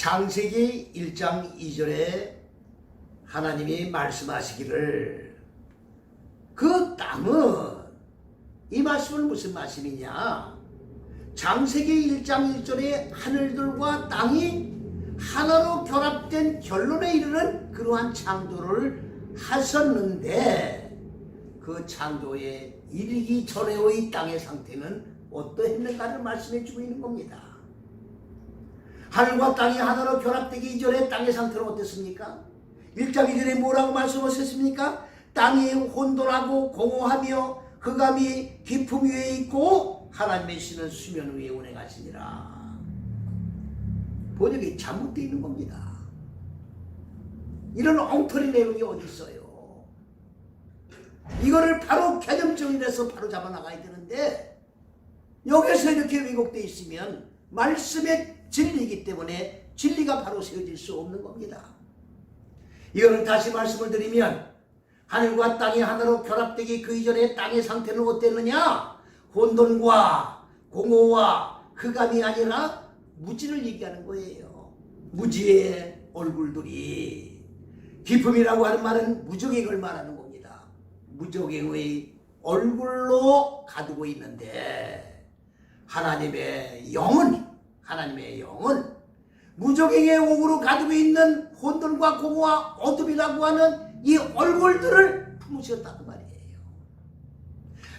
창세기 1장 2절에 하나님이 말씀하시기를 그 땅은 이 말씀은 무슨 말씀이냐? 창세기 1장 1절에 하늘들과 땅이 하나로 결합된 결론에 이르는 그러한 창조를 하셨는데 그 창조에 이르기 전에의 이 땅의 상태는 어떠했는가를 말씀해 주고 있는 겁니다. 하늘과 땅이 하나로 결합되기 이전에 땅의 상태는 어땠습니까? 1장 2절에 뭐라고 말씀하셨습니까? 땅이 혼돈하고 공허하며 흑암이 깊음 위에 있고 하나님의 신은 수면 위에 운행하시니라. 번역이 잘못되어 있는 겁니다. 이런 엉터리 내용이 어디 있어요? 이거를 바로 개념 정리해서 바로 잡아 나가야 되는데 여기서 이렇게 왜곡되어 있으면 말씀의 진리이기 때문에 진리가 바로 세워질 수 없는 겁니다. 이거를 다시 말씀을 드리면 하늘과 땅이 하나로 결합되기 그 이전에 땅의 상태는 어땠느냐? 혼돈과 공허와 흑암이 아니라 무지를 얘기하는 거예요. 무지의 얼굴들이 기품이라고 하는 말은 무적행을 말하는 겁니다. 무적행의 얼굴로 가두고 있는데 하나님의 영은 하나님의 영은 무적행의 옥으로 가두고 있는 혼돈과 공허와 어둠이라고 하는 이 얼굴들을 품으셨다 그 말이에요.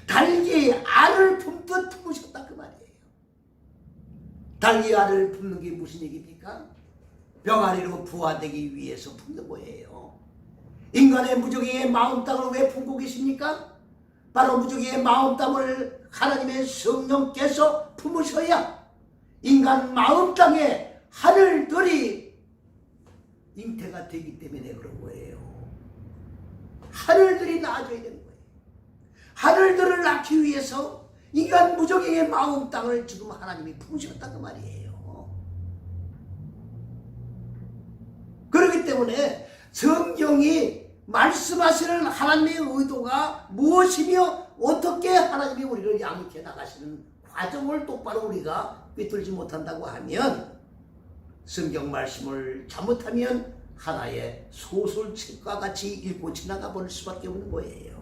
달기 알을 품듯 품으셨다 그 말이에요. 달기 알을 품는 게 무슨 얘기입니까? 병아리로 부화되기 위해서 품는 거예요. 인간의 무적행의 마음 땅을 왜 품고 계십니까? 바로 무적행의 마음 땅을 하나님의 성령께서 품으셔야 인간 마음 땅에 하늘들이 잉태가 되기 때문에 그런 거예요. 하늘들이 낳아줘야 되는 거예요. 하늘들을 낳기 위해서 인간 무적행의 마음 땅을 지금 하나님이 품으셨다 그 말이에요. 그렇기 때문에 성경이 말씀하시는 하나님의 의도가 무엇이며 어떻게 하나님이 우리를 양육해 나가시는 과정을 똑바로 우리가 꿰뚫지 못한다고 하면 성경 말씀을 잘못하면 하나의 소설책과 같이 읽고 지나가 버릴 수밖에 없는 거예요.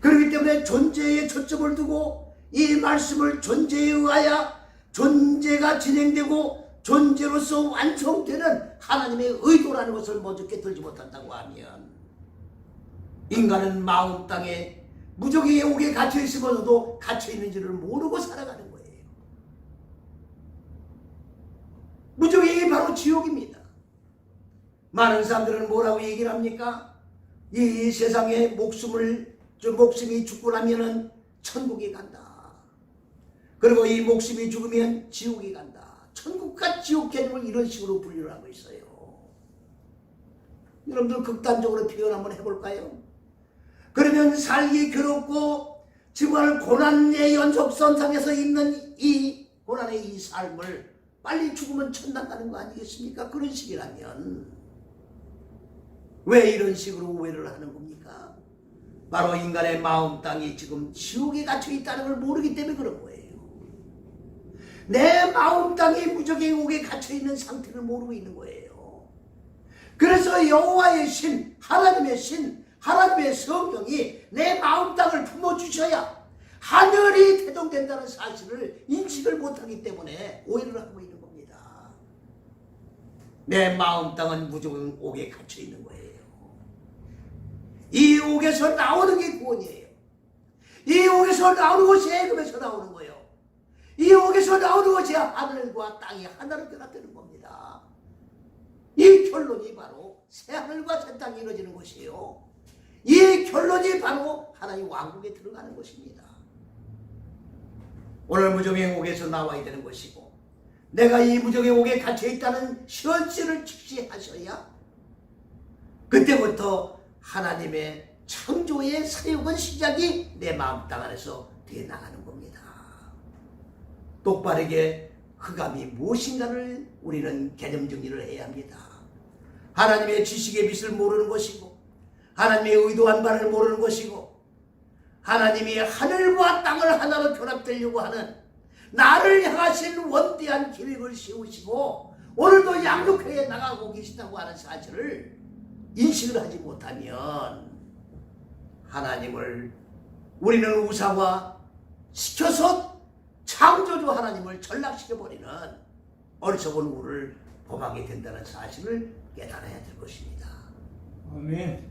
그렇기 때문에 존재에 초점을 두고 이 말씀을 존재에 의하여 존재가 진행되고 존재로서 완성되는 하나님의 의도라는 것을 먼저 깨달지 못한다고 하면 인간은 마음 땅에 무적의 옥에 갇혀 있으면서도 갇혀 있는지를 모르고 살아가는 거예요. 무적의 바로 지옥입니다. 많은 사람들은 뭐라고 얘기를 합니까? 이 세상에 목숨을 저 목숨이 죽고 나면은 천국에 간다. 그리고 이 목숨이 죽으면 지옥에 간다. 천국과 지옥 개념을 이런 식으로 분류를 하고 있어요. 여러분들 극단적으로 표현 한번 해볼까요? 그러면 살기 괴롭고 정말 고난의 연속선상에서 있는 이 고난의 이 삶을 빨리 죽으면 천당 가는 거 아니겠습니까? 그런 식이라면 왜 이런 식으로 오해를 하는 겁니까? 바로 인간의 마음 땅이 지금 지옥에 갇혀 있다는 걸 모르기 때문에 그런 거예요. 내 마음 땅이 무적의 옥에 갇혀 있는 상태를 모르고 있는 거예요. 그래서 여호와의 신, 하나님의 신, 하나님의 성령이 내 마음 땅을 품어 주셔야 하늘이 태동된다는 사실을 인식을 못하기 때문에 오해를 하고 있는 겁니다. 내 마음 땅은 무조건 옥에 갇혀 있는 거예요. 이 옥에서 나오는 게 구원이에요. 이 옥에서 나오는 것이 애금에서 나오는 거예요. 이 옥에서 나오는 것이 하늘과 땅이 하나로 결합되는 겁니다. 이 결론이 바로 새 하늘과 새 땅이 이루어지는 것이에요. 이 결론이 바로 하나님 왕국에 들어가는 것입니다. 오늘 무정의 옥에서 나와야 되는 것이고 내가 이 무정의 옥에 갇혀 있다는 현실을 직시하셔야 그때부터 하나님의 창조의 사역은 시작이 내 마음 땅 안에서 돼 나가는 겁니다. 똑바르게 흑암이 무엇인가를 우리는 개념 정리를 해야 합니다. 하나님의 지식의 빛을 모르는 것이고 하나님의 의도한 바를 모르는 것이고 하나님이 하늘과 땅을 하나로 결합되려고 하는 나를 향하신 원대한 계획을 세우시고 오늘도 양육회에 나가고 계시다고 하는 사실을 인식을 하지 못하면 하나님을 우리는 우상화 시켜서 창조주 하나님을 전락시켜버리는 어리석은 우를 범하게 된다는 사실을 깨달아야 될 것입니다. 아멘.